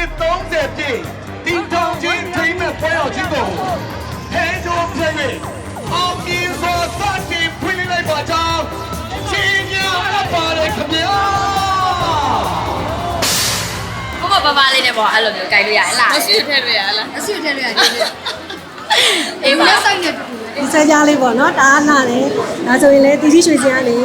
နှစ်30ပြည့်တီထောင်ချင်းထိမ့်မဲ့ပွဲတော်ကြီးကိုဟဲဂျိုပြည့်အောင်မြင်စွာစတင်ဖွင့်လှစ်လိုက်ပါကြောင်းချင်းများအပ်ပါတယ်ခင်ဗျာဘဘဘလေးနဲ့ပေါ့အဲ့လိုမျိုးကြိုက်လို့ရတယ်လားမရှိထည့်လို့ရလားအဆွေထဲလို့ရတယ်လေအေးပါလက်ဆိုင်နဲ့တူတူပဲဒီဆက်ကြားလေးပေါ့နော်တအားနာတယ်ဒါဆိုရင်လည်းတီတီရွှေစင်ကနေ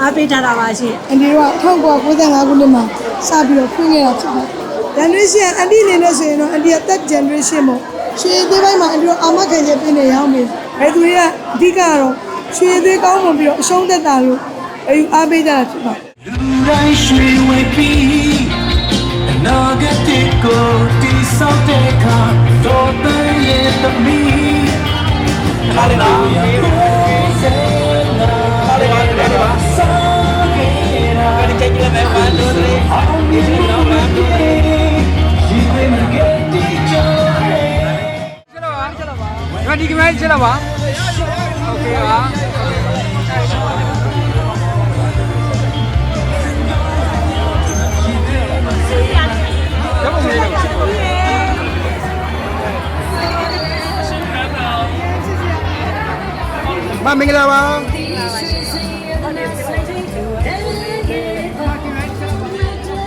အားပေးထားတာပါရှင်အန်ဒီတို့က1995ခုနှစ်မှာစပြီးတော့ဖွင့်ခဲ့တာဖြစ်ပါတယ်။ generation အန်ဒီအနေနဲ့ဆိုရင်တော့အန်ဒီက third generation ပေါ့။ရွှေသေးပိုင်းမှာအန်ဒီတို့အာမခံချက်ပေးနေရအောင်ပြီ။အဲသူတွေကအဓိကကတော့ရွှေသေးကောင်းမှပြီးတော့အရှုံးသက်တာလို့အဲအားပေးကြတာဖြစ်ပါတယ်။လူတိုင်းရွှေဝေပြီးအနာဂတ်ကိုတည်ဆောက်တဲ့အခါတော်တန်ရဲ့သမီးဟာလေနာဟာ 进来吗？OK 啊。慢慢给他吧。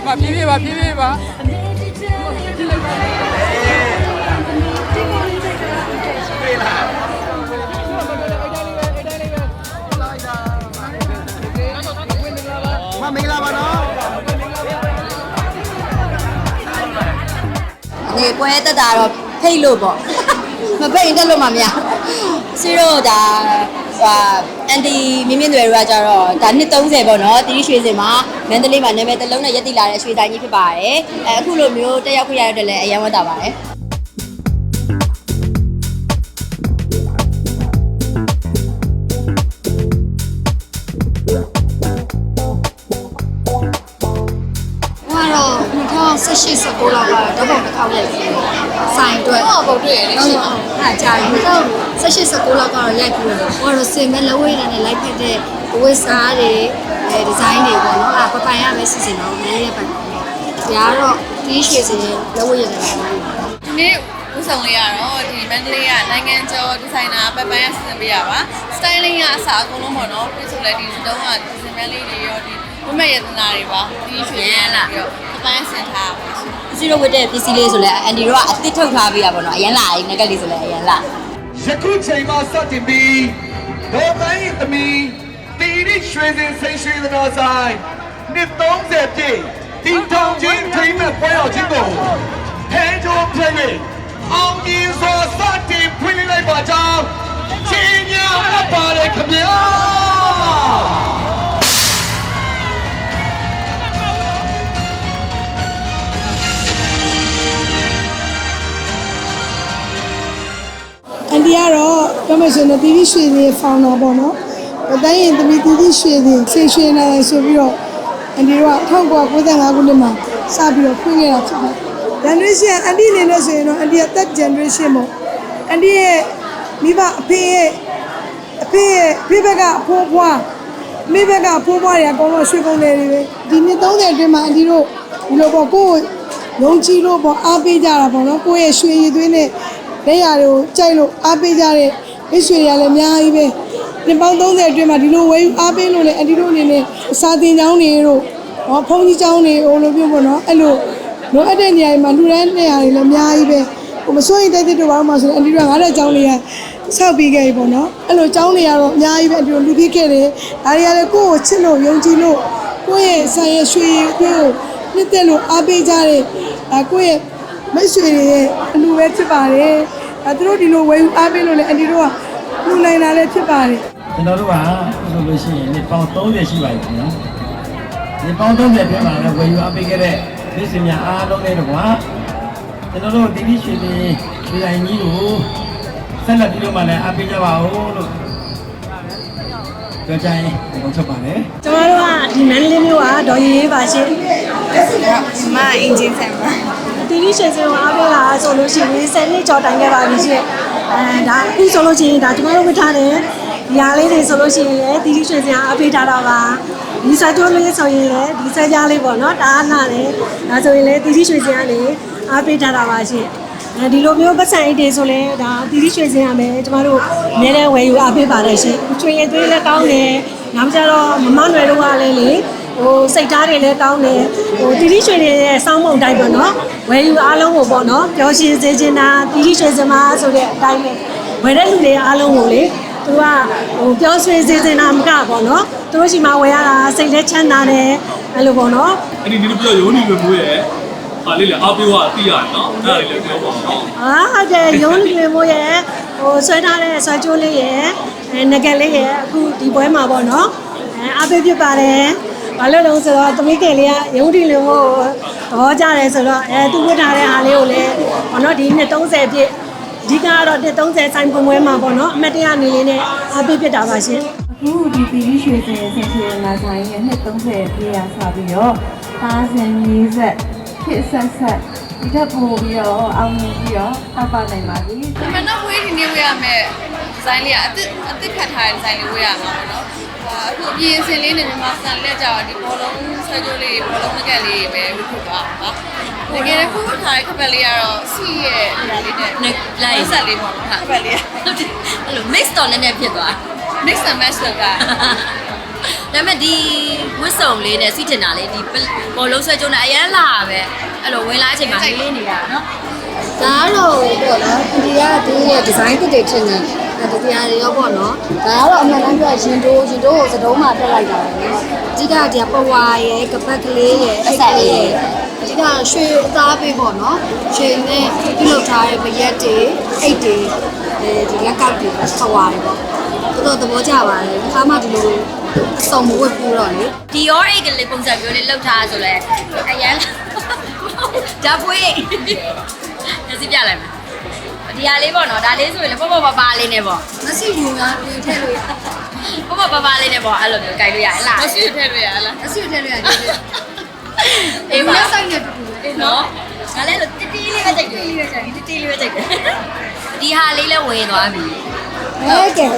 慢，PP 吧，PP 吧。 ဒီပွဲတက်တာတော့ဖိတ်လို့ပေါ့မဖိတ်ရင်တက်လို့မှမရစီတော့ဒါဟာအန်တီမြင့်မြင့်တွေတွေကကြတော့ဒါနှစ်30ပေါ့နော်တီတီရွှေစင်မှာမန္တလေးမှာနာမည်တစ်လုံးနဲ့ရက်တိလာတဲ့ရွှေဆိုင်ကြီးဖြစ်ပါတယ်အဲအခုလိုမျိုးတက်ရောက်ခွင့်ရတဲ့လည်းအရင်ဝတ်တာပါတယ် 2018 19လောက်ကတော့ဓာတ်ပုံတစ်ခေါက်ရိုက်ပြီးဆိုင်အတွက်ဟောပုံတွေ့ရလေဟုတ်ဟုတ်အဲ့ကြာပြီ2018 19လောက်ကတော့ရိုက်ပြီးတော့ဟိုကတော့စင်မဲ့လက်ဝဲနဲ့လိုက်ဖက်တဲ့ဝစ်စားတွေအဲဒီဇိုင်းတွေပေါ့နော်အဲ့ပပိုင်ရပဲစီစဉ်တော့နည်းရပိုင်ဒါကတော့တီးရွှေစင်လက်ဝဲရတယ်ပေါ့ဒီနေ့ဥဆောင်လေးကတော့ဒီမန္တလေးကနိုင်ငံကျော်ဒီဇိုင်နာပပန်းရစီစဉ်ပေးရပါ styling ကအစားအကုန်လုံးပေါ့နော်ပြီးဆိုလည်းဒီတုံးကဒီဇင်မလေးတွေရောဒီ ဝမရတနာတွေပါဒီရွှေရမ်းလာပြီးတော့ပပန်းဆင်ထားပါရှင်စီတော့ဝတ်တဲ့ပစ္စည်းလေးဆိုလဲအန်တီတို့ကအစ်စ်ထုတ်ထားပေးရပါတော့အရင်လာရင်ငကက်လေးဆိုလဲအရင်လာယခုချိန်မှစတင်ပြီးဒေါ်တိုင်းရဲ့သမီးတီရီရွှေစင်စိတ်ရွှေသနာဆိုင်နှစ်30ပြည့်တီထောင်ချင်းထိမ့်မဲ့ပွဲတော်ကြီးကိုဟဲဂျိုပြည့်အောင်မြင်စွာစတင်ဖွင့်လှစ်လိုက်ပါကြောင်းချင်းများအပ်ပါတယ်ခင်ဗျာ အန်ဒီကတော့ပြောမယ်ဆိုရင်တော့တီတီရွှေတွေဖောင်တာပေါ့နော်။အတိုင်းရင်တမီတီတီရွှေတွေဆေးရွှေနေဆိုပြီးတော့အန်ဒီတို့က1995ခုနှစ်မှာစပြီးတော့ဖွင့်ခဲ့တာဖြစ်ပါတယ်။ generation အန်ဒီအနေနဲ့ဆိုရင်တော့အန်ဒီက third generation ပေါ့။အန်ဒီရဲ့မိဘအဖေရဲ့အဖေရဲ့ဖေဘက်ကအဖိုးဖွားမိဘကအဖိုးဖွားတွေအကုန်လုံးရွှေကုန်တယ်တွေပဲဒီနှစ်30အတွင်းမှာအန်ဒီတို့ဒီလိုပေါ့ကိုယ်ကိုလုံးကြီးလို့ပေါ့အားပေးကြတာပေါ့နော်ကိုယ့်ရဲ့ရွှေရည်သွေးနဲ့ လက်ရာတွေကိုကြိုက်လို့အားပေးကြတဲ့မိတ်ဆွေတွေကလည်းအများကြီးပဲနှစ်ပေါင်း30အတွင်းမှာဒီလိုဝယ်ယူအားပေးလို့လည်းအန်ဒီတို့အနေနဲ့စာသင်ကျောင်းတွေတို့ဟောဖုန်းကြီးကျောင်းတွေဟိုလိုမျိုးပေါ့နော်အဲ့လိုလိုအပ်တဲ့နေရာတွေမှာလူရန်နေရာတွေလည်းအများကြီးပဲဟိုမစိုးရင်တိုက်တဲ့တို့ဘာမှမဆိုအန်ဒီတို့ကငါတဲ့ကျောင်းတွေကဆောက်ပြီးခဲ့ပြီပေါ့နော်အဲ့လိုကျောင်းတွေကတော့အများကြီးပဲအန်ဒီတို့လူပြခဲ့တယ်ဒါတွေကလည်းကိုယ့်ကိုချစ်လို့ယုံကြည်လို့ကိုယ့်ရဲ့ဆိုင်ရဲ့ရွှေရည်ကိုနှစ်သက်လို့အားပေးကြတဲ့အဲကိုယ့်ရဲ့မိတ်ဆွေတွေရဲ့အလူပဲဖြစ်ပါတယ်။ အဲသူတို့ဒီလိုဝယ်ယူအားပေးလို့လည်းအန်ဒီတို့ကလူနိုင်တာလည်းဖြစ်ပါတယ်ကျွန်တော်တို့ကဆိုလို့ရှိရင်ဒီပေါင်30ရှိပါပြီနော်ဒီပေါင်30ပြမှာလည်းဝယ်ယူအပ်ပေးခဲ့တဲ့မိတ်ဆွေများအားလုံးနဲ့တော့ကွာကျွန်တော်တို့ဒီဒီရွှေတွေရွှေတိုင်းကြီးကိုဆက်လက်ပြီးတော့မှလည်းအပ်ပေးကြပါဦးလို့ပြောချင်အောင်ချက်ပါတယ်ကျမတို့ကဒီမန္တလေးမြို့ကဒေါ်ရီရေးပါရှင်မအင်ဂျင်ဆန်ပါ တီတီရွှေစင်ကိုအားပေးလာဆိုလို့ရှိရင်10နှစ်ကျော်တိုင်ခဲ့ပါပြီရှင်အဲဒါအခုဆိုလို့ရှိရင်ဒါကျမတို့ဝတ်ထားတဲ့ဒီဟာလေးတွေဆိုလို့ရှိရင်လည်းတီတီရွှေစင်အားပေးထားတာပါဒီစာကြိုးလေးဆိုရင်လည်းဒီစကြားလေးပေါ့နော်တအားနာတယ်ဒါဆိုရင်လည်းတီတီရွှေစင်ကနေအားပေးထားတာပါရှင်အဲဒီလိုမျိုးပတ်စံအိတ်တွေဆိုလဲဒါတီတီရွှေစင်ရမယ်ကျမတို့အများနဲ့ဝယ်ယူအားပေးပါတယ်ရှင်ချွေရည်သွေးလည်းကောင်းတယ်နောက်ကြတော့မမနွယ်တို့ကလည်းလေ ဟိုစိတ်သားတွေလည်းကောင်းတယ်ဟိုတီတီရွှေတွေရဲ့စောင်းမုံတိုင်းပေါ့နော်ဝယ်ယူအားလုံးကိုပေါ့နော်ပျော်ရွှင်စေချင်တာတီတီရွှေစင်မှာဆိုတဲ့အတိုင်းပဲဝယ်တဲ့လူတွေအားလုံးကိုလေသူကဟိုပျော်ရွှင်စေချင်တာမကပေါ့နော်သူတို့ရှိမှဝယ်ရတာစိတ်လည်းချမ်းသာတယ်အဲ့လိုပေါ့နော်အဲ့ဒီဒီလိုပြောရုံးနေပဲမိုးရဲ့ဟာလေးလေအားပေးသွားသိရတယ်နော်အဲ့ဒါလေးလည်းပြောပါအောင်အာဟုတ်တယ်ရုံးလူမျိုးရဲ့ဟိုဆွဲထားတဲ့ဆွဲကြိုးလေးရဲ့အဲငကက်လေးရဲ့အခုဒီပွဲမှာပေါ့နော်အဲအားပေးဖြစ်ပါတယ် ဘာလို့လဲဆိုတော့သမီးကလေးကရုံးဒီလူမျိုးကိုသဘောကျတယ်ဆိုတော့အဲသူဝတ်ထားတဲ့အားလေးကိုလည်းပေါ့နော်ဒီနှစ်30ပြည့်အဓိကကတော့တစ်30ဆိုင်ပုံပွဲမှာပေါ့နော်အမတ်တရနေလေးနဲ့အားပေးဖြစ်တာပါရှင်အခုဒီပီရီရွှေစင်ဆင်ချေလာဆိုင်ရဲ့နှစ်30ပြည့်ရစပြီးတော့သားစင်မျိုးဆက်ဖြစ်ဆက်ဆက်ဒီထက်ပိုပြီးတော့အောင်မြင်ပြီးတော့ထောက်ပနိုင်ပါပြီဒီမှာတော့ဝေးဒီနေ့ဝေးရမယ်ဒီဇိုင်းလေးကအစ်စ်အစ်စ်ခတ်ထားတဲ့ဒီဇိုင်းလေးဝေးရမှာပေါ့နော် ဟာအခုအပြင်စင်လေးနဲ့မြန်မာစံလက်ကြတော့ဒီဘောလုံးဆွဲကြိုးလေးဘောလုံးငကက်လေးပဲဝေးဖြစ်သွားပါတကယ်ခုထားတဲ့ခပတ်လေးကတော့စီရဲ့ဒီဟာလေးနဲ့လိုက်ဆက်လေးပေါ့နော်ခပတ်လေးအဲ့လို mix တော့နည်းနည်းဖြစ်သွား mix and match လုပ်တာဒါပေမဲ့ဒီဝစ်စုံလေးနဲ့စီတင်တာလေးဒီဘောလုံးဆွဲကြုံနဲ့အရန်လာပဲအဲ့လိုဝင်လာအချိန်မှာလေးနေတာနော်ဒါကတော့ပေါ့နော်ဒီကသူရဲ့ဒီဇိုင်းတစ်တွေထင်တယ်အဲ ဒီတရားတွေရောပေါ့နော်ဒါကတော့အမှန်တမ်းပြောရင်တိုးရင်တိုးကိုစတုံးမှာတက်လိုက်တာပဲနော်အဓိကဒီပဝါရဲ့ကပတ်ကလေးရဲ့အဆက်လေးရဲ့အဓိကရွှေအသားပေးပေါ့နော်ရွှေနဲ့ပြုလုပ်ထားတဲ့ပရက်တွေအိတ်တွေအဲဒီလက်ကောက်တွေပဝါတွေပေါ့တော်တော်သဘောကျပါတယ်ခါမှဒီလိုအစုံမဝတ်ဘူးတော့လေဒီရောအိတ်ကလေးပုံစံမျိုးလေးလောက်ထားဆိုလဲအရန်ဒါပွေးညစီပြလိုက်မယ် ဒီဟာလေးပေါ့နော်ဒါလေးဆိုရင်လည်းပေါ့ပေါ့ပါပါလေးနဲ့ပေါ့မရှိဘူးငါပြင်ထည့်လို့ရပေါ့ပေါ့ပါပါလေးနဲ့ပေါ့အဲ့လိုမျိုးကြိုက်လို့ရတယ်လားမရှိထည့်လို့ရလားမရှိထည့်လို့ရတယ်အေးပါလက်ဆိုင်နဲ့တူတူနော်ငါလည်းလိုတီတီလေးပဲကြိုက်တယ်တီတီလေးပဲကြိုက်တယ်တီတီလေးပဲကြိုက်တယ်ဒီဟာလေးလည်းဝယ်သွားပြီဟုတ်ကဲ့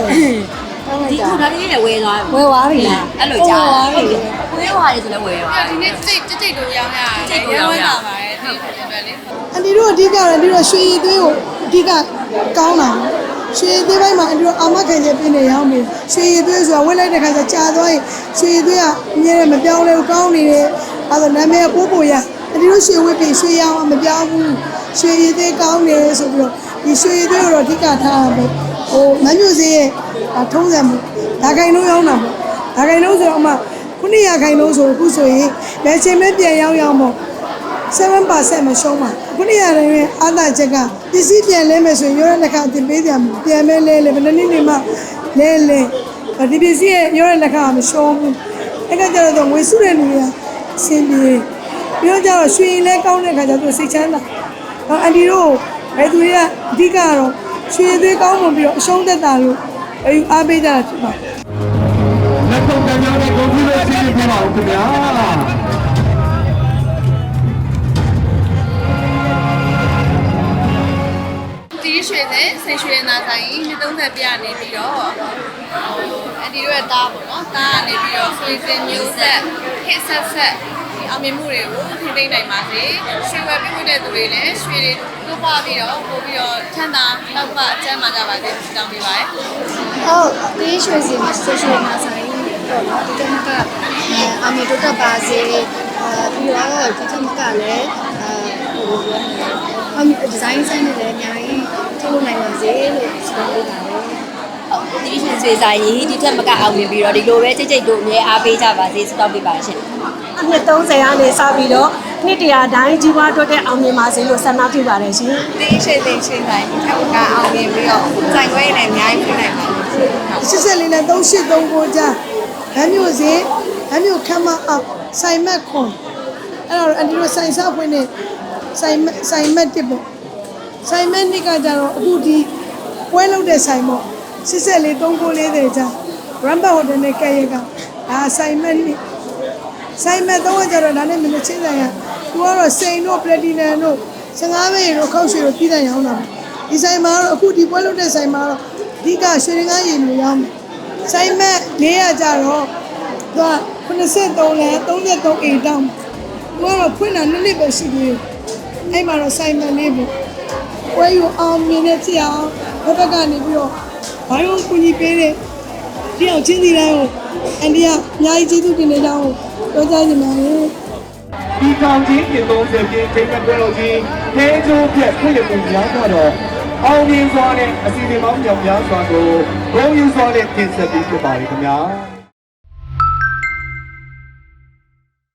ဒီခုဒါလေးလည်းဝယ်သွားပြီဝယ်သွားပြီလားအဲ့လိုကြားဝယ်သွားပြီဝယ်သွားတယ်ဆိုလည်းဝယ်သွားဒီနေ့တိတ်တိတ်တို့ရောင်းရတယ်ရောင်းရပါတယ်ဒီပဲလေအန်တီတို့အဓိကတော့အန်တီတို့ရွှေရည်သွေးကိုအဓိကကောင်းတာရွှေရည်သွေးပိုင်းမှာအန်တီတို့အာမခံချက်ပြနေရောင်းပြီရွှေရည်သွေးဆိုတာဝက်လိုက်တဲ့ခါကျကြာသွားရင်ရွှေရည်သွေးကအမြဲတမ်းမပြောင်းလဲဘူးကောင်းနေတယ်အဲဒါနာမည်ပိုးပိုရအန်တီတို့ရွှေဝက်ပြင်ရွှေရောင်းမပြောင်းဘူးရွှေရည်သွေးကောင်းတယ်ဆိုပြီးတော့ဒီရွှေရည်သွေးကိုတော့အဓိကထားရမယ်ဟိုမညွစေးရဲ့ ထုံးစံမှုဒါခိုင်လုံးရောင်းတာပေါ့ဒါခိုင်လုံးဆိုတော့အမခုနှစ်ရာခိုင်လုံးဆိုအခုဆိုရင်လက်ချင်းပဲပြန်ရောင်းရောင်းပေါ့7%မရှုံးပါခုနရတယ်ရဲ့အာသာချက်ကပစ္စည်းပြန်လဲမယ်ဆိုရင်ရောရတဲ့ခါတင်ပေးကြမှာပြန်မဲလဲလဲဘယ်နှစ်နှစ်နေမှလဲလဲဒီပစ္စည်းရဲ့ရောရတဲ့ခါမရှုံးဘူးအဲ့ကကြတော့ငွေစုတဲ့လူတွေကအဆင်ပြေပြီးတော့ကြတော့ရွှေရင်လဲကောင်းတဲ့ခါကျတော့စိတ်ချမ်းသာအန်ဒီတို့ဘယ်သူတွေကအဓိကတော့ရွှေသွေးကောင်းမှပြီးတော့အရှုံးသက်တာလို့ အယူအားပေးကြတာဖြစ်ပါတယ်လက်ခုပ်တန်းကြောင်းနဲ့ဂုဏ်ပြုလို့စီးပြပါဦးခင်ဗျာတီးရွှေနဲ့ဆိတ်ရွှေနာဆိုင်နှစ်30ပြနေပြီးတော့အန်ဒီတို့ရဲ့တားပေါ့နော်တားကနေပြီးတော့ဆွေစင်မျိုးဆက်ဟစ်ဆက်ဆက်ဒီအောင်မြင်မှုတွေကိုထိသိမ်းနိုင်ပါစေရွှေဝယ်ပြည့်တဲ့သူတွေလည်းရွှေတွေ တိုးပွားပြီးတော့ပို့ပြီးတော့ချမ်းသာတော့ပါအကျမ်းမာကြပါစေတောင်းပေးပါရစေဟုတ်ဒီရွှေစီမှာဆွေရွှေမှာဆိုင်ပေါ့နော်ဒီကမကအမီတို့တက်ပါစေအဲပြီးတော့ဒီကမကလည်းအဲဟိုပြောနေအမီဒီဇိုင်းဆိုင်တွေလည်းအများကြီးထုတ်လုပ်နိုင်ပါစေလို့ဆိုပေးပါတယ်ဟုတ်ဒီရှင်ဆွေဆိုင်ကြီးဒီထက်မကအောင်မြင်ပြီးတော့ဒီလိုပဲကြိတ်ကြိတ်တို့အမြဲအားပေးကြပါစေစတော့ပြပါရှင်နှစ်30ကနေစပြီးတော့ နှစ်တရာတိုင်းကြီးပွားတိုးတက်အောင်မြင်ပါစေလို့ဆန္ဒပြုပါတယ်ရှင်ဒီရွှေစင်ရွှေဆိုင်ဒီထက်ကအောင်မြင်ပြီးတော့ဆိုင်ခွဲနဲ့အများကြီးပြနိုင်ပါမယ်84နဲ့3839ကြားဗမ်းမျိုးစေဗမ်းမျိုးခမ်းမအောင်ဆိုင်မက်ခွန်အဲ့တော့အန်တီတို့ဆိုင်စားဖွင့်နေဆိုင်မက်ဆိုင်မက်တစ်ပေါ့ဆိုင်မက်နှစ်ကကြတော့အခုဒီပွဲလုပ်တဲ့ဆိုင်ပေါ့84 39တဲ့ကြား Rambo Hotel နဲ့ကဲရကအာဆိုင်မက်နှစ်ဆိုင်မက်တော့ကြတော့ဒါနဲ့မင်းချင်းဆိုင်ရ သူကတော့စိန်တို့ပလက်တီနမ်တို့15ပဲတို့ခောက်ရွှေတို့ပြည်တယ်ရောင်းတာပေါ့ဒီဆိုင်မှာတော့အခုဒီပွဲလုပ်တဲ့ဆိုင်မှာတော့အဓိကရွှေရင်ကားရည်မျိုးရောင်းတယ်ဆိုင်မက်နေရကြတော့သူက83လဲ33အိမ်တောင်းသူကတော့ဖွင့်တာနှစ်နှစ်ပဲရှိသေးတယ်အဲ့မှာတော့ဆိုင်မက်လေးပေါ့ဝဲယူအောင်မြင်နေဖြစ်အောင်ဘက်ဘက်ကနေပြီးတော့ဘာလို့ကူညီပေးတယ်ဒီအောင်ချင်းစီတိုင်းကိုအန်ဒီကအများကြီးကျေးဇူးတင်နေကြအောင်ပြောကြချင်ပါတယ် ဒီကောင်ကြီးပြင်30ပြည့်ချိန်မဲ့ပွဲတော်ကြီးတဲကျိုးပြက်ခွင့်ရမှုများစွာတော့အောင်မြင်စွာနဲ့အစီအစဉ်ပေါင်းမြောက်များစွာကိုဂုဏ်ယူစွာနဲ့တင်ဆက်ပေးဖြစ်ပါတယ်ခင်ဗျာ